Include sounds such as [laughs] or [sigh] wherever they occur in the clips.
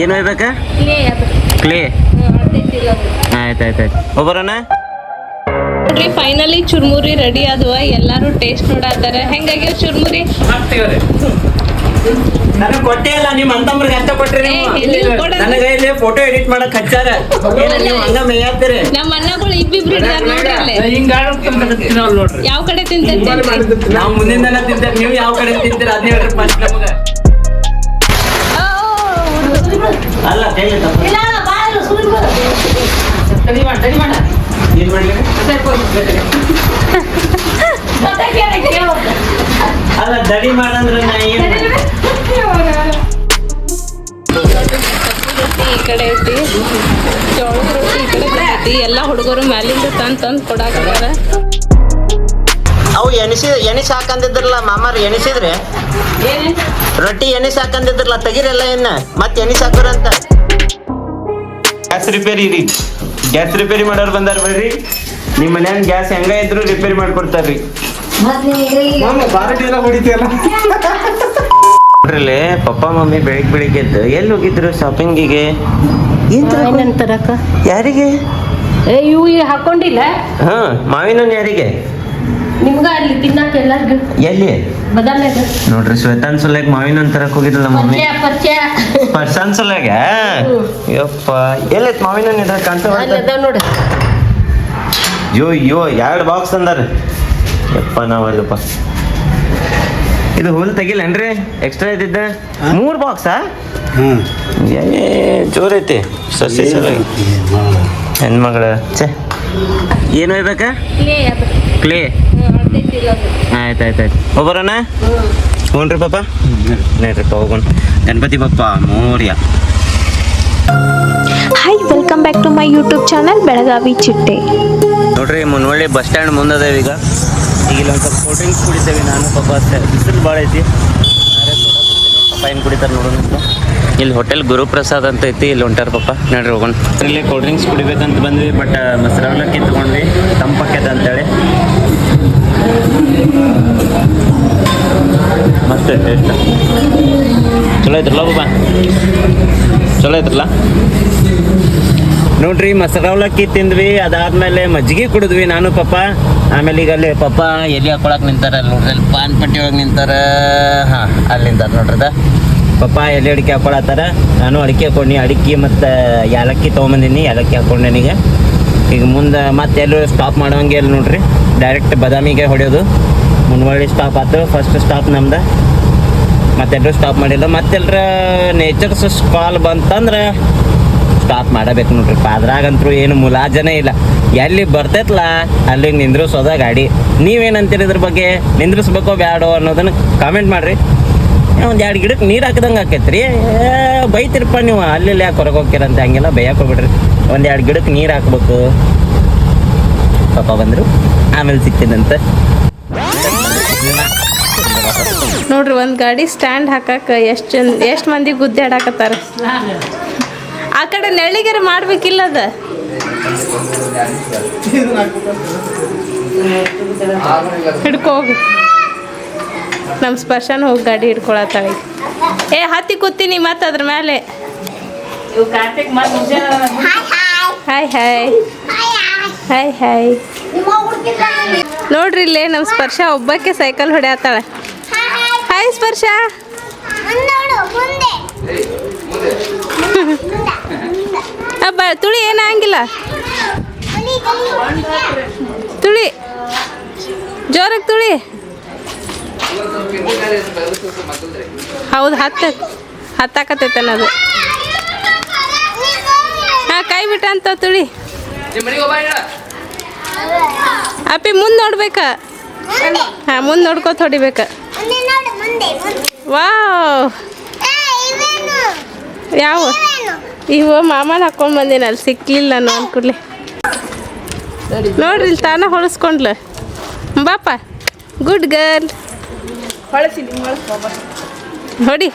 ಏನು ಒಯ್ಬೇಕಾ ಕ್ಲೇ ಅದು. ಕ್ಲೇ. ಅಳ್ತೈತಿಲ್ಲ ಅದು. ಆಯ್ತು ಆಯ್ತು ಆಯ್ತು. ಒಬ್ಬರಣ್ಣ? ನೋಡ್ರಿ ಫೈನಲಿ ಚುರ್ಮುರಿ ರೆಡಿ ಅದು ಎಲ್ಲಾರು ಟೇಸ್ಟ್ ನೋಡಾತಾರ ಹೆಂಗಾಗ್ಯಾವ ಚುರ್ಮುರಿ? ನನಗೆ ಕೊಟ್ಟೇ ಇಲ್ಲ ನಿಮ್ಮ ಅಂತಂಬ್ರಿಗೆ ಅಷ್ಟ ಕೊಟ್ರಿ ಏ, ನೀವು ನನಗೆ ಇಲ್ಲಿ ಫೋಟೋ ಎಡಿಟ್ ಮಾಡಕ್ ಹಚ್ಚಾರ. ಏನ್ ನೀವು ಹಂಗ ಮೇಯಾತ್ತೀರಿ ನಮ್ಮ ಅಣ್ಣಗಳು ಇಬ್ಬಿಬ್ರು ಇದ್ದಾರೆ ನೋಡ್ರಿ ಯಾವ ಕಡೆ ತಿಂತೀರಾ ನಾವು ಮುಂದಿನ ನೀವು ಯಾವ ಕಡೆ ತಿಂತೀರ? ಅದ್ ಹೇಳ್ರಿ ಫಸ್ಟ್ ನಮಗ. ಅಲ್ಲ ಕೈಲಿ ತಪ್ಪು. ಏನ್ ಮಾಡ್ಲಿ? ಅಲ್ಲ ದಡಿ ಮಾಡಂದ್ರೆ ನಾ ಏನ್ ಈ ಕಡೆ ಐತಿ ಜೋಳದ ರೊಟ್ಟಿ ಈ ಕಡೆ ಐತಿ ಎಲ್ಲ ಹುಡುಗರು ಮ್ಯಾಲಿಂದ ತಂದ್ ತಂದ್ ಕೊಡಾಕತ್ತಾರ. ಅವು ಎಣಿಸಿ ಎಣಿಸಿ ಹಾಕಂದಿದ್ರಲ್ಲ ಮಾಮಾರ್ ಎಣಿಸಿದ್ರೆ? ರೊಟ್ಟಿ ಎಣಿಸಿ ಹಾಕಂದಿದ್ರಲ್ಲ ತೆಗಿರಲ್ಲ ಏನ ಮತ್ತೆ ಎಣಿಸಿ ಹಾಕೋರಂತ? ಗ್ಯಾಸ್ ರಿಪೇರಿ ರೀ ಗ್ಯಾಸ್ ರಿಪೇರಿ ಮಾಡೋರು ಬಂದಾರ ಬರ್ರಿ. ನಿಮ್ಮ ಮನ್ಯಾಗ ಗ್ಯಾಸ್ ಹೆಂಗ ಇದ್ರು ರಿಪೇರಿ ಮಾಡ್ಕೊಡ್ತಾರ್ರಿ. ಬಾರಟಿ ಎಲ್ಲ ಹೊಡಿತೀಯಲ್ಲ? ನೋಡ್ರಲ್ಲಿ ಪಪ್ಪ ಮಮ್ಮಿ ಬೆಳಿಗ್ಗೆ ಬೆಳಿಗ್ಗೆ ಎದ್ದು ಎಲ್ಲಿ ಹೋಗಿದ್ರು ಶಾಪಿಂಗಿಗೆ ಯಾರಿಗೆ ಏ ಇವು ಹಾಕೊಂಡಿಲ್ಲ? ಹಾ ಮಾವಿನ ಯಾರಿಗೆ? ನಿಮ್ಗ ಅಲ್ಲಿ ತಿನ್ನಾಕ ಎಲ್ಲಾರ್ಗು? ಎಲ್ಲಿ? ಬದಾಮ್ಯಾಗ? ನೋಡ್ರಿ ಶ್ವೇತಾನ್ ಸಲಗ್ ಮಾವಿನ ಒಂದ್ ತರಕ್ ಹೋಗಿದ್ರಲ್ಲ ಮಮ್ಮಿ. ಪರಿಚಯ ಪರಿಚಯ. ಪರ್ಸನ್ ಸಲಗ ಯಪ್ಪ ಎಲ್ಲೈತ್ ಮಾವಿನ ಹಣ್ಣು ಇದ್ರಾಗ ಕಾಣ್ತಾ ಅಲ್ಲಿ ಅದಾವ ನೋಡು. ಯೋ ಯೋ ಎರಡು ಬಾಕ್ಸ್ ಅಂದಾರ ಯಪ್ಪ ನಾವಲ್ಲಪ್ಪ ಇದು ಹುಲ್ ತೆಗಿಲೇನ್ರಿ? ಎಕ್ಸ್ಟ್ರಾ ಇದ್ದಿದ್ದ? ಮೂರು ಬಾಕ್ಸಾ ಹ್ಮ್. ಏ ಜೋರ್ ಐತಿ ಸಸಿ ಸಲಗಿ ಹೆಣ್ಮಗಳ. ಛೆ ಏನು ಅದು. ಕ್ಲೇ. ಆಯ್ತು ಆಯ್ತು ಆಯ್ತು ಒಬ್ಬರಣ್ಣ ಹ್ಞೂ ರೀ ಪಾಪ ನಡ್ರಿಪ್ಪ ಹೋಗೋಣ. Ganapati Bappa Morya. Hi welcome back to my YouTube channel Belagavi ಚಿಟ್ಟೆ ನೋಡ್ರಿ ಮುನ್ವಳ್ಳಿ ಬಸ್ ಸ್ಟ್ಯಾಂಡ್ ಮುಂದದೇವಿ ಈಗ. ಈಗ ಇಲ್ಲಿ ಒಂದು ಸ್ವಲ್ಪ ಕೋಲ್ಡ್ ಡ್ರಿಂಕ್ಸ್ ಕುಡಿತೇವೆ ನಾನು ಪಾಪ ಅಷ್ಟೇ. ಬಿಸಿಲು ಭಾಳ ಐತಿ. ಏನು ಕುಡಿತಾರೆ ನೋಡೋಣ ಇಲ್ಲಿ ಹೋಟೆಲ್ ಗುರುಪ್ರಸಾದ್ ಅಂತ ಐತಿ ಇಲ್ಲಿ ಹೊಂಟಾರ ಪಾಪ. ನೋಡ್ರಿ ಹೋಗೋಣ. ಇಲ್ಲಿ ಕೋಲ್ಡ್ ಡ್ರಿಂಕ್ಸ್ ಕುಡಿಬೇಕಂತ ಬಂದ್ವಿ ಬಟ್ ಮೊಸರು ಅವಲಕ್ಕಿ ತೊಗೊಂಡ್ವಿ ತಂಪಕ್ಕೆದ ಅಂತೇಳಿ. ಚಲೋ ಐತ್ರಲ್ಲ ಬಾಬಾ? ಚಲೋ ಐತ್ರಲ್ಲ? ನೋಡ್ರಿ ಮೊಸರು ತಿಂದ್ವಿ, ಅದಾದ್ಮೇಲೆ ಮಜ್ಜಿಗೆ ಕುಡಿದ್ವಿ ನಾನು ಪಪ್ಪ. ಆಮೇಲೆ ಈಗ ಅಲ್ಲಿ ಪಪ್ಪ ಎಲ್ಲಿ ಹಾಕೊಳಕ್ ನಿಂತಾರ ಅಲ್ಲಿ ನೋಡ್ರಿ, ಅಲ್ಲಿ ಪಾನ್ ಪಟ್ಟಿ ಒಳಗೆ ನಿಂತಾರ. ಹಾಂ ಅಲ್ಲಿಂದ ನಿಂತಾರ ನೋಡ್ರಿ ಅದ. ಪಪ್ಪ ಎಲ್ಲಿ ಅಡಿಕೆ ಹಾಕೊಳತ್ತಾರ? ನಾನು ಅಡಿಕೆ ಹಾಕೊಂಡಿ, ಅಡಿಕೆ ಮತ್ತು ಯಾಲಕ್ಕಿ ತೊಗೊಂಬಂದಿನಿ ಏಲಕ್ಕಿ ಹಾಕೊಂಡೆ ನನಗೆ. ಈಗ ಮುಂದೆ ಮತ್ತೆ ಎಲ್ಲೂ ಸ್ಟಾಪ್ ಮಾಡೋಂಗೆ ಇಲ್ಲ ನೋಡ್ರಿ. ಡೈರೆಕ್ಟ್ ಬದಾಮಿಗೆ ಹೊಡೆಯೋದು. ಮುನ್ವಳ್ಳಿ ಸ್ಟಾಪ್ ಆಯ್ತು ಫಸ್ಟ್ ಸ್ಟಾಪ್ ನಮ್ದು. ಮತ್ತೆಲ್ಲರೂ ಸ್ಟಾಪ್ ಮಾಡಿಲ್ಲ ಮತ್ತೆಲ್ಲರ ನೇಚರ್ಸ್ ಕಾಲ್ ಬಂತಂದ್ರೆ ಸ್ಟಾಪ್ ಮಾಡಬೇಕು ನೋಡ್ರಿ. ಅದ್ರಾಗಂತೂ ಏನು ಮುಲಾಜನೇ ಇಲ್ಲ. ಎಲ್ಲಿ ಬರ್ತೈತಲ್ಲ ಅಲ್ಲಿ ನಿಂದ್ರಿಸೋದ ಗಾಡಿ. ನೀವೇನಂತೀರಿ ಇದ್ರ ಬಗ್ಗೆ? ನಿಂದ್ರಿಸ್ಬೇಕೋ ಬ್ಯಾಡೋ ಅನ್ನೋದನ್ನ ಕಾಮೆಂಟ್ ಮಾಡ್ರಿ. ಒಂದು ಎರಡು ಗಿಡಕ್ಕೆ ನೀರು ಹಾಕ್ದಂಗೆ ಆಕೈತ್ರಿ. ಏ, ಬೈತಿರಪ್ಪ ನೀವು. ಅಲ್ಲಿ ಯಾಕೆ ಹೊರಗೆ ಹೋಗ್ತೀರಂತ? ಹಂಗೆಲ್ಲ ಬೈಯಕ್ಕೆ ಹೋಗ್ಬಿಡ್ರಿ. ಒಂದು ಎರಡು ಗಿಡಕ್ಕೆ ನೀರು ಹಾಕ್ಬೇಕು. ಪಾಪ ಬಂದರು. ಆಮೇಲೆ ಸಿಗ್ತೀನಂತೆ. ನೋಡ್ರಿ ಒಂದು ಗಾಡಿ ಸ್ಟ್ಯಾಂಡ್ ಹಾಕಕ್ಕ ಎಷ್ಟು ಜನ ಎಷ್ಟ್ ಮಂದಿ ಗುದ್ದಾಡಕತ್ತಾರ ಆ ಕಡೆ ನೆಳ್ಳಿಗೆರೆ ಮಾಡ್ಬೇಕಿಲ್ಲ ಅದ? ಹಿಡ್ಕೊ ಹೋಗಿ. ನಮ್ಮ ಸ್ಪರ್ಶನ ಹೋಗಿ ಗಾಡಿ ಹಿಡ್ಕೊಳತ್ತಾಳೆ. ಏ ಹತ್ತಿ ಕೂತೀನಿ ಮತ್ತೆ ಅದ್ರ ಮೇಲೆ ಹಾಯ್ ಹಾಯ್ ಹಾಯ್ ಹಾಯ್ ನೋಡ್ರಿ ಇಲ್ಲೇ ನಮ್ಮ ಸ್ಪರ್ಶ ಒಬ್ಬಕ್ಕೆ ಸೈಕಲ್ ಹೊಡ್ಯಾತಾಳೆ. ಹಾಯ್ ಸ್ಪರ್ಶ. ಅಬ್ಬ ತುಳಿ ಏನಾಗಿಲ್ಲ ತುಳಿ. ಜೋರಾಗಿ ತುಳಿ. ಹೌದು ಹತ್ತ ಹತ್ತಾಕತ್ತೈತೆ ಅದು ಹಾ ಕೈ ಬಿಟ್ಟ ಅಂತ ತುಳಿ. ಅಪ್ಪಿ ಮುಂದೆ ನೋಡ್ಬೇಕ. ಹಾ ಮುಂದೆ ನೋಡ್ಕೊತ ಹೊಡಿಬೇಕ. ವಾವ್. ಯಾವ? ಇವು ಮಾಮನ ಹಾಕೊಂಡ್ ಬಂದಿನ ಅಲ್ಲಿ ಸಿಕ್ಲಿಲ್ಲ ನಾನು ಅನ್ಕೂಡ್ಲೆ. ನೋಡ್ರಿ ಇಲ್ಲಿ ತಾನ ಹೊಳಸ್ಕೊಂಡ್ಲ ಬಾಪ ಗುಡ್ ಗರ್ಲ್ ನೋಡಿ.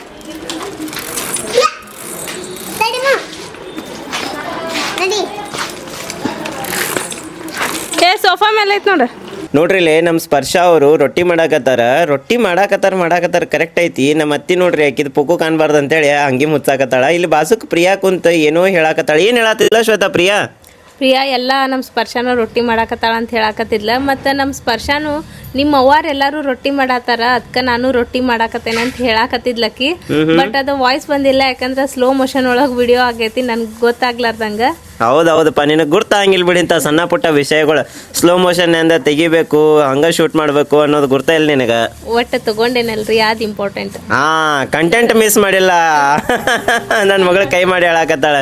ಏ ಸೋಫಾ ಮೇಲೆ ಐತ್ ನೋಡ್ರಿ ನೋಡ್ರಿ ಇಲ್ಲಿ ನಮ್ಮ ಸ್ಪರ್ಶ ಅವರು ರೊಟ್ಟಿ ಮಾಡಾಕತ್ತಾರ. ರೊಟ್ಟಿ ಮಾಡಾಕತ್ತಾರ ಮಾಡಾಕತ್ತಾರ ಕರೆಕ್ಟ್ ಐತಿ. ನಮ್ಮ ಅತ್ತಿ ನೋಡ್ರಿ ಆಕಿದ್ ಪುಕ್ಕು ಕಾಣಬಾರ್ದು ಅಂತೇಳಿ ಹಂಗೆ ಮುಚ್ಚಾಕತ್ತಾಳ. ಇಲ್ಲಿ ಬಾಸುಕ್ ಪ್ರಿಯಾ ಕುಂತ ಏನೋ ಹೇಳಾಕತ್ತಾಳ. ಏನು ಹೇಳತ್ತಿಲ್ಲ ಶ್ವೇತಾ ಪ್ರಿಯಾ? ಪ್ರಿಯಾ ಎಲ್ಲ ನಮ್ಮ ಸ್ಪರ್ಶನ ರೊಟ್ಟಿ ಮಾಡಾಕತ್ತಾಳ ಅಂತ ಹೇಳಾಕತ್ತಿದ್ಲ. ಮತ್ತು ನಮ್ಮ ಸ್ಪರ್ಶನು ನಿಮ್ಮ ಅವ್ವಾರೆಲ್ಲರೂ ರೊಟ್ಟಿ ಮಾಡಾತಾರ ಅದಕ್ಕೆ ನಾನು ರೊಟ್ಟಿ ಮಾಡಾಕತ್ತೇನೆ ಅಂತ ಹೇಳಾಕತ್ತಿದ್ಲಕ್ಕಿ ಬಟ್ ಅದು ವಾಯ್ಸ್ ಬಂದಿಲ್ಲ ಯಾಕಂದ್ರೆ ಸ್ಲೋ ಮೋಷನ್ ಒಳಗೆ ವಿಡಿಯೋ ಆಗೈತಿ ನನ್ಗೆ ಗೊತ್ತಾಗ್ಲಾರ್ದಂಗ. ಹೌದು ಹೌದಪ್ಪ ನಿನಗೆ ಗುರ್ತಾಗಿಲ್ಲ ಬಿಡಿ ಇಂಥ ಸಣ್ಣ ಪುಟ್ಟ ವಿಷಯಗಳು. ಸ್ಲೋ ಮೋಷನ್ ಎಂದ ತೆಗಿಬೇಕು ಹಂಗ ಶೂಟ್ ಮಾಡಬೇಕು ಅನ್ನೋದು ಗುರ್ತ ಇಲ್ಲ ನಿನಗೆ. ಒಟ್ಟು ತಗೊಂಡೇನಲ್ರಿ ಅದು ಇಂಪಾರ್ಟೆಂಟ್ ಹಾ ಕಂಟೆಂಟ್ ಮಿಸ್ ಮಾಡಿಲ್ಲ. [laughs] ನನ್ನ ಮಗಳು ಕೈ ಮಾಡಿ ಹೇಳಾಕತ್ತಾಳ.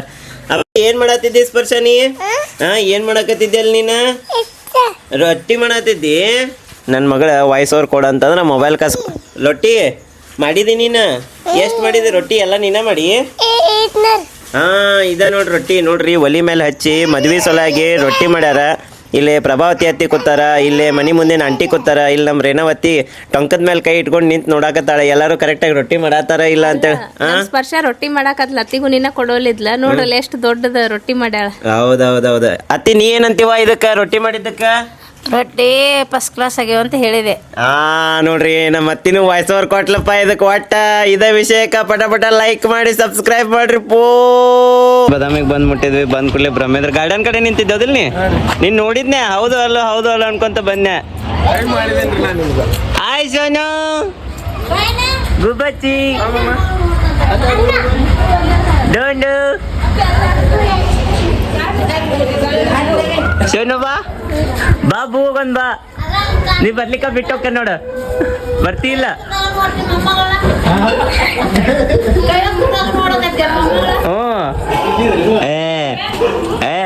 ಅಪ್ಪ ಏನ್ ಮಾಡತ್ತಿದ್ದಿ ಸ್ಪರ್ಶ ನೀ? ಹಾ ಏನ್ ಮಾಡಕತ್ತಿದ್ದಿ ಅಲ್ಲಿ ನೀನ? ರೊಟ್ಟಿ ಮಾಡತ್ತಿದ್ದಿ ನನ್ನ ಮಗಳ ವಾಯ್ಸ್ ಓವರ್ ಕೊಡ ಅಂತಂದ್ರೆ ಮೊಬೈಲ್ ಕಾಸ್ ರೊಟ್ಟಿ ಮಾಡಿದಿ ನೀನ? ಎಷ್ಟು ಮಾಡಿದಿ ರೊಟ್ಟಿ? ಎಲ್ಲ ನೀನ ಮಾಡಿ? ಹಾ ಇದ ನೋಡ್ರಿ ರೊಟ್ಟಿ. ನೋಡ್ರಿ ಒಲಿ ಮೇಲೆ ಹಚ್ಚಿ ಮದ್ವಿ ಸೊಲಾಗಿ ರೊಟ್ಟಿ ಮಾಡ್ಯಾರ. ಇಲ್ಲಿ ಪ್ರಭಾವತಿ ಅತ್ತಿ ಕೂತಾರ ಇಲ್ಲಿ ಮನಿ ಮುಂದಿನ ಅಂಟಿ ಕೂತಾರ ಇಲ್ಲಿ ನಮ್ಮ ರೇಣವತಿ ಟೊಂಕದ ಮೇಲೆ ಕೈ ಇಟ್ಕೊಂಡು ನಿಂತು ನೋಡಾಕತ್ತಾಳ. ಎಲ್ಲರೂ ಕರೆಕ್ಟಾಗಿ ರೊಟ್ಟಿ ಮಾಡಾತಾರ ಇಲ್ಲ ಅಂತೇಳಿ ಸ್ಪರ್ಶ ರೊಟ್ಟಿ ಮಾಡಾಕತ್ಲ ಅತ್ತಿಗೂ ನಿನ್ನ ಕೊಡೋಲಿದ್ಲ. ನೋಡ್ರಲ್ಲ ಎಷ್ಟು ದೊಡ್ಡದ ರೊಟ್ಟಿ ಮಾಡ್ಯಾಳ. ಹೌದೌದೌದು. ಅತ್ತಿ ನೀ ಏನಂತೀವ ಇದಕ್ಕ ರೊಟ್ಟಿ ಮಾಡಿದ್ದಕ್ಕ? ರೊಟ್ಟಿ ಫಸ್ಟ್ ಕ್ಲಾಸ್ ಆಗ್ಯಾವ ಅಂತ ಹೇಳಿದೆ. ಆ ನೋಡ್ರಿ ನಮ್ಮ ಅತ್ತಿನೂ ವಾಯ್ಸ್ ಓವರ್ ಕೊಟ್ಲಪ್ಪ ಇದಕ್ಕೆ ಒಟ್ಟ. ಇದೇ ವಿಷಯಕ್ಕ ಪಟ ಪಟ ಲೈಕ್ ಮಾಡಿ ಸಬ್ಸ್ಕ್ರೈಬ್ ಮಾಡ್ರಿ ಪೋ ಬದಾಮಿಗೆ ಬಂದ್ ಮುಟ್ಟಿದ್ವಿ ಬಂದ್ ಕೂಡಲೇ ಬ್ರಹ್ಮೇಂದ್ರ ಗಾರ್ಡನ್ ಕಡೆ ನಿಂತಿದ್ದೋದಿಲ್ಲ ನೀ ನೀನ್ ನೋಡಿದ್ನೆ? ಹೌದು ಅಲ್ಲ ಹೌದು ಅಲ್ಲ ಅನ್ಕೊಂತ ಬಂದೆ. ಆಯ್ ಸೋನು. ಗುಬ್ಬಚ್ಚಿ. ಡೋಂಡು. ಸೋನು ಬಾ. ಬಾಬು ಹೋಗೊಂದ್ ಬಾ. ನೀ ಬರ್ಲಿಕ್ಕ ಬಿಟ್ಟು ಹೋಗ್ಕ ನೋಡು. ಬರ್ತಿ ಇಲ್ಲ ಹ್ಞೂ ಏ ಏ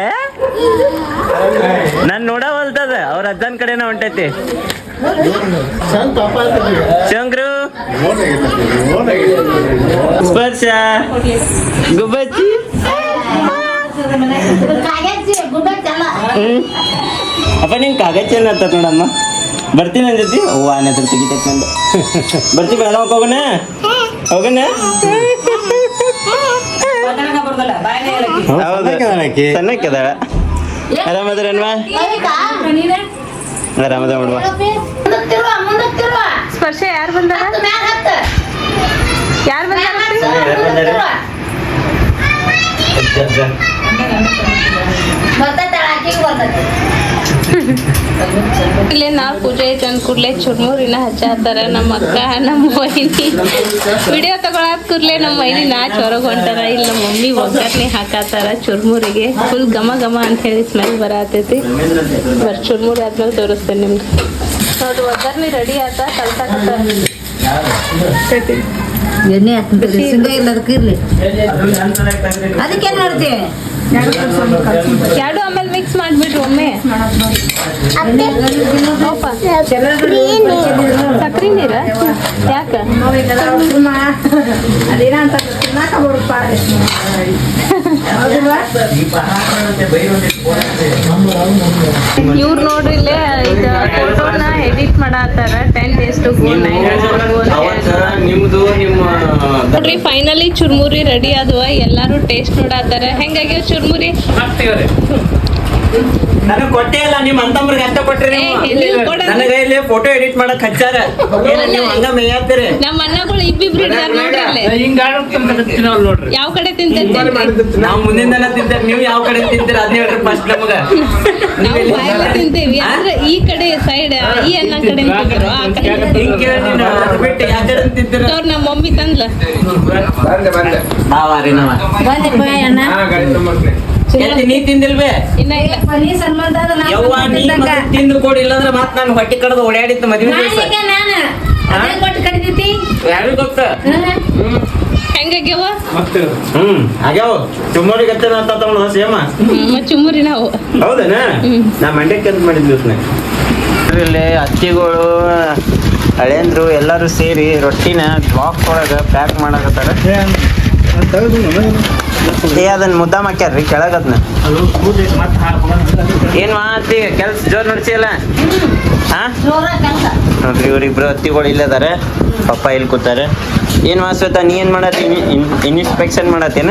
ನಾನು ನೋಡವಲ್ತದ ಅವ್ರ ಅಜ್ಜನ ಕಡೆನ ಹೊಂಟೈತಿ. ಶಂಕ್ರು ಸ್ಪರ್ಶ. ಗುಬ್ಬಚ್ಚಿ. ಹ್ಮ್. ಅಪ್ಪ ನಿನ್ ಕಾಗಚ್ಚಿ ಅಂತ ನೋಡಮ್ಮ? ಬರ್ತೀನಿ ನನ್ನ ಜೊತೆ. ಅವ್ವ ನನ್ನ ಹತ್ರ ತೆಗಿತೈತೆ ನಂದು ಬರ್ತಿ ಬೇಡ ಹೋಗೋಣ? ಹೋಗೋಣ? ಸಣ್ಣಕ್ಕೆದಾಳ ಆರಾಮದ್ರನ್ವಾ ಆರಾಮದ ನೋಡುವ. ಸ್ಪರ್ಶ ಯಾರು ಬಂದಾರ? ಯಾರು ಬಂದಾರ ಇಲ್ಲೇ ನಾವು ಪೂಜೆ ಐತೆ ಅಂದ ಕೂಡಲೇ ಚುರ್ಮುರಿನ ಹಚ್ಚಾತಾರ ನಮ್ಮ ಅಕ್ಕ ನಮ್ಮ ಮೈನಿ ವಿಡಿಯೋ ತಗೊಳಕ್ ಕೂಡಲೇ ನಮ್ಮ ವೈನಿ ನಾಚ್ ಹೊರಗೆ ಹೊಂಟಾರ. ಇಲ್ಲಿ ನಮ್ಮ ಮಮ್ಮಿ ಒಗ್ಗರಣೆ ಹಾಕತ್ತಾರ ಚುರ್ಮುರಿಗೆ. ಫುಲ್ ಘಮ ಘಮ ಅಂತ ಹೇಳಿ ಸ್ಮೆಲ್ ಬರತೈತಿ. ಬರ್ ಚುರ್ಮುರಿ ಆದ್ಮೇಲೆ ತೋರಿಸ್ತೇನೆ ನಿಮ್ಗೆ. ನೋಡ್ರಿ ಒಗ್ಗರಣೆ ರೆಡಿ ಆತ ಕಲ್ಸಾಕತ್ತಾರ. ಎಣ್ಣೆ ಹಾಕ್ತಾರೆ ಶೇಂಗ ಇಲ್ಲ ಅದಕ್ಕೆ ಇರ್ಲಿ ಅದಕ್ಕೇನ್ ಎರಡು ಮಾಡಿಬಿಡ್ರಿ ಒಮ್ಮೆ ಸಕ್ರಿ ನೀರ. ಯಾಕ? ಇವ್ರು ನೋಡ್ರಿ ಇಲ್ಲೇ ಈಗ ಫೋಟೋನ ಎಡಿಟ್ ಮಾಡತ್ತಾರ. ಟೆನ್ ಡೇಸ್ ಟು ಗೋ ನಿಮ್ದು ನಿಮ್ಮ ನೋಡ್ರಿ ಫೈನಲಿ ಚುರ್ಮುರಿ ರೆಡಿ ಆದವ. ಎಲ್ಲಾರು ಟೇಸ್ಟ್ ನೋಡತ್ತಾರ. ಹೆಂಗಾಗ್ಯಾವ ಚುರ್ಮುರಿ? ನನಗೆ ಕೊಟ್ಟೇ ಇಲ್ಲ ನಿಮ್ ಅಂತಂಬ್ರಿಗೆ ಅಷ್ಟ ಕೊಟ್ರಿ ನನಗ ನೀವು ನನಗೆ ಇಲ್ಲಿ ಫೋಟೋ ಎಡಿಟ್ ಮಾಡಕ್ ಹಚ್ಚಾರ. ಏನ್ ನೀವು ಹಂಗ ಮೇಯಾತ್ತೀರಿ ನಮ್ಮ ಅಣ್ಣಗಳು ಇಬ್ಬಿಬ್ರು ನೋಡ್ರಿ ಯಾವ ಕಡೆ ತಿಂತೈತಿ ನಾವು ಮುಂದಿನ ತಿಂತೇವೆ ನೀವು ಯಾವ ಕಡೆ ತಿಂತೀರ? ಅದ್ ಹೇಳ್ರಿ ಫಸ್ಟ್ ನಮಗ. ತಿಂತೇವಿ. ಆದ್ರೆ ಈ ಕಡೆ ಸೈಡ್ ಈ ಅನ್ನ ಕಡೆ ತಿಂತಿರು? ಆ ಕಡೆ ಹಿಂಗ್ ಕೇಳಿ ನೀನು ಅದ್ ಬಿಟ್ಟು ಯಾವ ಕಡೆ ತಿಂತೀರ? ಅವ್ರ ನಮ್ಮ ಮಮ್ಮಿ ತಂದ್ಲ. ನಾವಾರಿ ನಾವ ಅಣ್ಣ ನೀ ತಿಂದಿಲ್ವೇ? ಇನ್ನ ಇಲ್ಲ. ನೀ ಸನ್ಮಾನ ಅದ ಯವ್ವ ನೀ ಮತ್ತೆ ತಿಂದು ಕೊಡಿ ಇಲ್ಲಾಂದ್ರೆ ಮತ್ ನಾನು ಹೊಟ್ಟೆ ಕಡದು ಓಡಾಡಿತ್ತು ಮದುವೆ ದಿವಸ. ಯಾರಿಗೂ ಗೊತ್ತ? ಹೆಂಗಾಗ್ಯಾವ ಹ್ಮ್. ಆಗ್ಯಾವ? ಚುಮ್ಮರಿಗೆ ಹತ್ತೆ ಅಂತ ತಗೊಂಡು ಸೇಮ. ನಾವು. ಹೌದನ? ನಾ ಮಂಡ್ಯಕ್ಕೆ ಅಂತ ಮಾಡಿದ್ವಿ ಇಲ್ಲಿ ಅತ್ತಿಗಳು ಹಳೇಂದ್ರು ಎಲ್ಲರೂ ಸೇರಿ ರೊಟ್ಟಿನ ಬಾಕ್ಸ್ ಒಳಗೆ ಪ್ಯಾಕ್ ಮಾಡಕತ್ತಾರ. ಏ ಅದನ್ನ ಮುದ್ದಾಮ ಹಾಕ್ಯಾರ್ರಿ ಕೆಳಗದ್ನ ಏನ್ ಮಾತಿ ಕೆಲ್ಸ ಜೋರ್ ನಡ್ಸಿಲ್ಲ ಹಾ ಜೋರ ಕೆಲಸ. ನೋಡ್ರಿ ಇವ್ರಿಬ್ರು ಅತ್ತಿಗಳು ಇಲ್ಲದಾರೆ ಪಪ್ಪ ಇಲ್ಲಿ ಕೂತಾರೆ. ಏನು ವಾಸವತ ನೀ ಏನು ಮಾಡತ್ತಿ? ಇನ್ಸ್ಪೆಕ್ಷನ್ ಮಾಡತ್ತೇನ?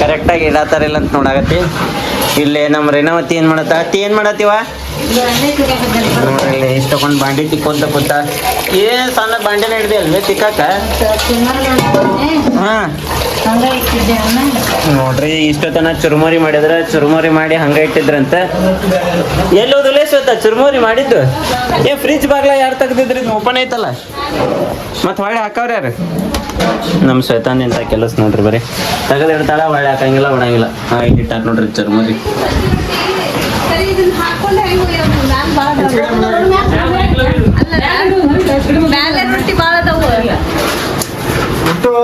ಕರೆಕ್ಟಾಗಿ ಇಡತ್ತಾರಿಲ್ಲ ಅಂತ ನೋಡಾಕತ್ತಿ ಇಲ್ಲೇ ನಮ್ಮ ರೇಣಾವತಿ ಏನು ಮಾಡತ್ತ? ಅತ್ತಿ ಏನು ಮಾಡತ್ತೀವ? ನೋಡ್ರಿ ಇಷ್ಟ ತಗೊಂಡ್ ಬಾಂಡಿ ತಿಕ್ಕೊಂತ ಕೂತ. ಏನ್ ಸಣ್ಣ ಬಾಂಡಿನ ಹಿಡ್ದೆ ಅಲ್ವೇ ತಿಕ್ಕಾಕ? ಹಾ. ನೋಡ್ರಿ ಇಷ್ಟೊತ್ತನ ಚುರುಮುರಿ ಮಾಡಿದ್ರ ಚುರುಮುರಿ ಮಾಡಿ ಹಂಗ ಇಟ್ಟಿದ್ರಂತ. ಎಲ್ಲಿ ಹೋದಲೇ ಸ್ವತ ಚುರುಮುರಿ ಮಾಡಿದ್ದು? ಏ ಫ್ರಿಜ್ ಬಾಗ್ಲ ಯಾರು ತೆಗ್ದಿದ್ರಿ? ಓಪನ್ ಐತಲ್ಲ. ಮತ್ತೆ ಹೊಳೆ ಹಾಕವ್ರ ಯಾರು? ನಮ್ಮ ಶ್ವೇತಾನ್ ಇಂಥ ಕೆಲಸ ನೋಡ್ರಿ ಬರೀ. ತೆಗೆದು ಇಡ್ತಾಳ ಹೊಳ್ಳಿ ಹಾಕಂಗಿಲ್ಲ ಹೊಡಂಗಿಲ್ಲ ಹಾಗೆ ಇಟ್ಟಾರ ನೋಡ್ರಿ ಚುರುಮುರಿ. ಮ್ಯಾಲೆ ರೊಟ್ಟಿ ಭಾಳ ಅದಾವು?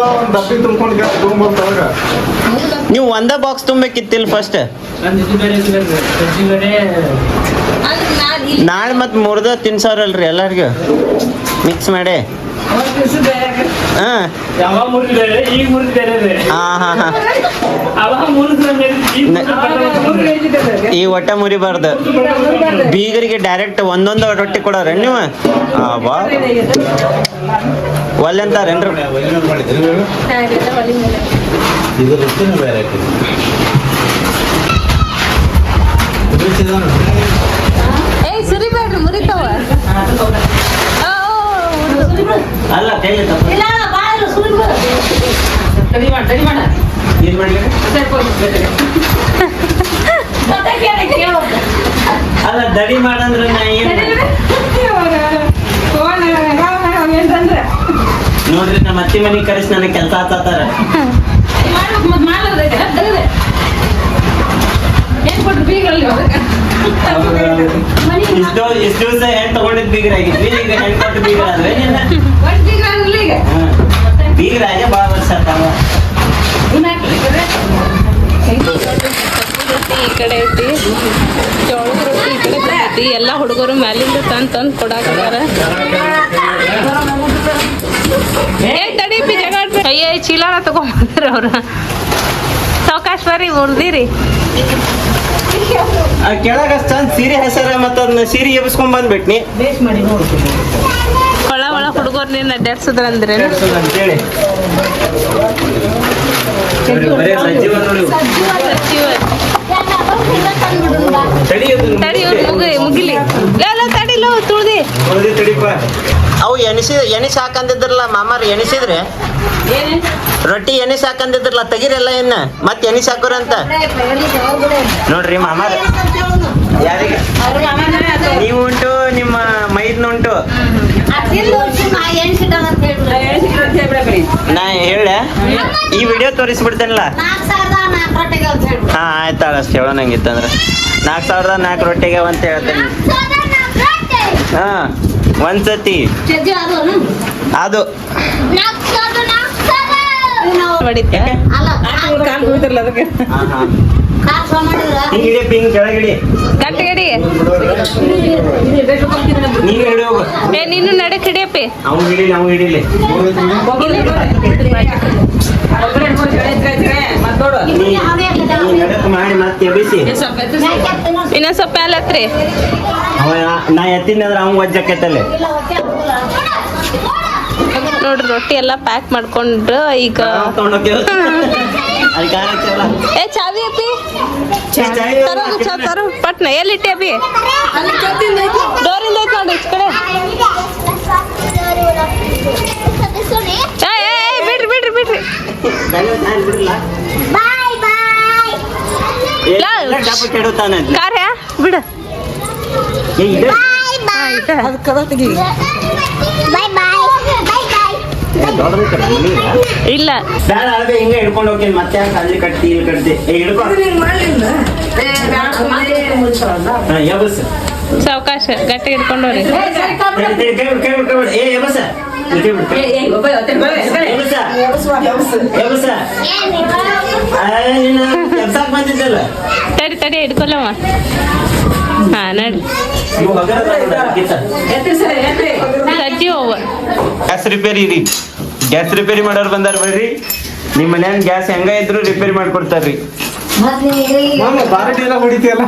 ಒಂದು ಡಬ್ಬಿ ತುಂಬ್ಕೊಂಡು ತೊಗೊಂಬರ್ತಾವಾಗ ನೀವು ಒಂದ ಬಾಕ್ಸ್ ತುಂಬಬೇಕಿತ್ತಿಲ್ಲ ಫಸ್ಟ್ ನಾಳೆ ಮತ್ತೆ ಮುರ್ದ ತಿನ್ಸವ್ರಲ್ರಿ ಎಲ್ಲರಿಗೂ. ಮಿಕ್ಸ್ ಮಾಡಿ. ಈ ಒಟ್ಟ ಮುರಿಬಾರ್ದು. ಬೀಗರಿಗೆ ಡೈರೆಕ್ಟ್ ಒಂದೊಂದು ರೊಟ್ಟಿ ಕೊಡೋರ ನೀವು? ಆ ಬಾ ಒಲ್ಲೆಂತಾರೇನ್ರಿ ಇದು ಅಲ್ಲ ಕೈಲಿ ತಪ್ಪ. ಏನ್ ಮಾಡ್ಲಿ ಅಲ್ಲ ದಡಿ ಮಾಡಂದ್ರೆ ನಾ ಏನ್ ನೋಡ್ರಿ ನಮ್ಮ ಅತ್ತಿ ಮನೆಗೆ ಕರೆಸಿ ನನಗೆ ಕೆಲಸ ಹತ್ತಾರ ಇಷ್ಟು ಇಷ್ಟು ದಿವಸ ಏನ್ ಬೀಗ್ರ ಆಗಿದ್ವಿ ಈಗ ಹೆಣ್ ಬೀಗರ ಆದ್ರೆ ಬೀಗ್ರ ಆಗಿ ಭಾಳ ವರ್ಷ ಆತಾವ ಈ ಕಡೆ? ಐತಿ. ಜೋಳದ ರೊಟ್ಟಿ ಈ ಕಡೆ ಬಂದೈತಿ. ಎಲ್ಲ ಹುಡುಗರು ಮ್ಯಾಲಿಂದ ತಂದ್ ತಂದ್ ಕೊಡಾಕತ್ತಾರ. ಏ ತಡಿ ಪಿ ಜಗಾಡ್ರಿ ಅಯ್ಯ ಈ ಚೀಲಾನ ತಗೊಂಬಂದ್ರ ಅವ್ರ ಸಾವಕಾಶ ಬರ್ರಿ ಉಳ್ದಿರಿ ಆ ಕೆಳಗ ಚಂದ್ ಸೀರೆ ಹೆಸರ ಮತ್ತ ಅದನ್ನ ಸೀರೆ ಎಬ್ಸ್ಕೊಂಡ್ ಬಂದ್ಬಿಟ್ನಿ ಒಳ ಒಳ ಹುಡುಗರ್ ನೀನ್ ಅಡ್ಡಾಡ್ಸಿದ್ರ ಅಂದ್ರೆ ಮುಗಿಲಿ. ಇಲ್ಲ ತುಳ್ದಿ. ತುಳ್ದಿ. ಅವು ಎಣಿಸಿ ಎಣಿಸಿ ಹಾಕಂದಿದ್ರಲ್ಲ ಮಾಮಾರ್ ಎಣಿಸಿದ್ರೆ? ರೊಟ್ಟಿ ಎಣಿಸಿ ಹಾಕಂದಿದ್ರಲ್ಲ ತೆಗಿರಲ್ಲ ಇನ್ನ? ಮತ್ತೆ ಎಣಿಸಿ ಹಾಕೋರಂತ? ನೋಡ್ರಿ ಮಾಮಾರ್. ಯಾರಿಗೆ? ನೀವು ಉಂಟು ನಿಮ್ಮ ಮೈದ್ನ ಉಂಟು ನಾ ಹೇಳ ಈ ವಿಡಿಯೋ ತೋರಿಸ್ಬಿಡ್ತೇನಲ್ಲ? ಹಾ ಆಯ್ತಾಳ ಅಷ್ಟು ಹೇಳೋಣಂಗಿತ್ತಂದ್ರೆ. ನಾಲ್ಕು ಸಾವಿರದ ನಾಲ್ಕು ರೊಟ್ಟಿಗೆ ಅಂತ ಹೇಳ್ತೇನೆ. ಹಾ ಒಂದ್ಸತಿ. ಅದು ನೀನು ನಡಕ್ ಹಿಡಿಯಪ್ಪಿ. ಅವ್ನು ಹಿಡಿಲಿ ಅವ್ನು ಹಿಡಿಲಿ. ಮಾಡಿ ಮತ್ತೆ ಎಬ್ಬಿಸಿ? ಇನ್ನೊಂದ್ ಸ್ವಲ್ಪ ಅಲ್ಲತ್ರಿ ನಾ ಅವ್ನ್ ನೋಡ್ರಿ ರೊಟ್ಟಿ ಎಲ್ಲ ಪ್ಯಾಕ್ ಮಾಡ್ಕೊಂಡ್ರ ಈಗ ಏ ಚಾವಿ ಅಪ್ಪಿ. ತರೋ ಪಟ್ನ. ಎಲ್ಲಿಟ್ಟೆ ಅಪ್ಪಿ? ಡೋರಿಂದ ಐತ್ ನೋಡಿ ಈ ಕಡೆ ಏ, ಏ, ಏ, ಬಿಡ್ರಿ ಬಿಡ್ರಿ ಬಿಡ್ರಿ ಏ, ಲಾ. ಇಲ್ಲ, ಡಬ್ಬ ಕೆಡುತ್ತಾನೆ ಕಾರ್ಯ ಬಿಡ ಏ, ಇದೆ. ಏ, ದೊಡ್ಡದು ಕಡೆ, ನೀರಾ? ಇಲ್ಲ. ಬೇಡ ಅಳಬೆ ಹಿಂಗೆ ಹಿಡ್ಕೊಂಡು ಹೋಗ್ತೀನಿ. ಮತ್ತೆ ಯಾಕೆ ಅಲ್ಲಿ ಕಟ್ತಿ ಇಲ್ಲಿ ಕಟ್ತಿ? ಏ ಹಿಡ್ಕೊ. ಹಾ ಎಬಸ್ ಸಾವಕಾಶ ಗಟ್ಟಿ ಹಿಡ್ಕೊಂಡವ್ರಿ ತಡಿ, ತಡಿ, ಹಿಡ್ಕೊಲ್ಲವ ಹಾ ನಡಿ. ಸಜ್ಜಿ ಹೋಗ ಗ್ಯಾಸ್ ರಿಪೇರಿ ರೀ ಗ್ಯಾಸ್ ರಿಪೇರಿ ಮಾಡೋರು ಬಂದಾರ ಬರ್ರಿ ನಿಮ್ಮ ಮನ್ಯಾಗ ಗ್ಯಾಸ್ ಹೆಂಗ ಇದ್ರು ರಿಪೇರಿ ಮಾಡ್ಕೊಡ್ತಾರ್ರಿ. ಬಾರಟಿ ಎಲ್ಲ ಹೊಡಿತೀಯಲ್ಲ?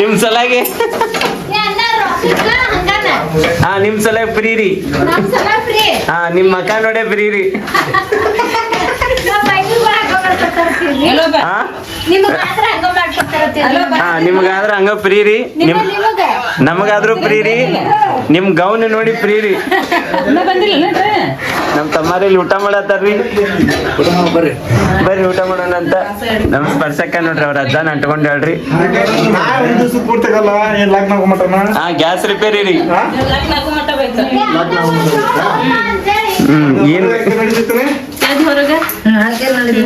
ನಿಮ್ ಸಲಾಗೆ. ಹಾ ನಿಮ್ ಸಲ ಫ್ರೀ ರೀ ಹಾ ನಿಮ್ ಮಕ್ಕ ನೋಡೇ ಫ್ರೀ ರೀ ನಿಮ್ಗಾದ್ರ ಹಂಗ ಫ್ರೀ ರೀ ನಿಮ್ ನಮಗಾದ್ರೂ ಫ್ರೀ ರೀ ನಿಮ್ ಗೌನ್ ನೋಡಿ ಫ್ರೀ ರೀ ನಮ್ ತಮ್ಮಾರಿ ಇಲ್ಲಿ ಊಟ ಮಾಡತ್ತಾರ್ರಿ. ಬರ್ರಿ ಬರ್ರಿ ಊಟ ಮಾಡೋಣ ಅಂತ. ನಮ್ ಸ್ಪರ್ಶಕ್ಕ ನೋಡ್ರಿ ಅವ್ರ ಅಜ್ಜ ಅಂಟ್ಕೊಂಡ್ ಹೇಳ್ರಿ. ಹಾ ಗ್ಯಾಸ್ ರಿಪೇರಿ ರೀ ಹ್ಮ್ ಏನ್ ಮಾಡಿದ್ ಹೊರಗೆ ಹಾಗೆ ಮಾಡಿದ್ವಿ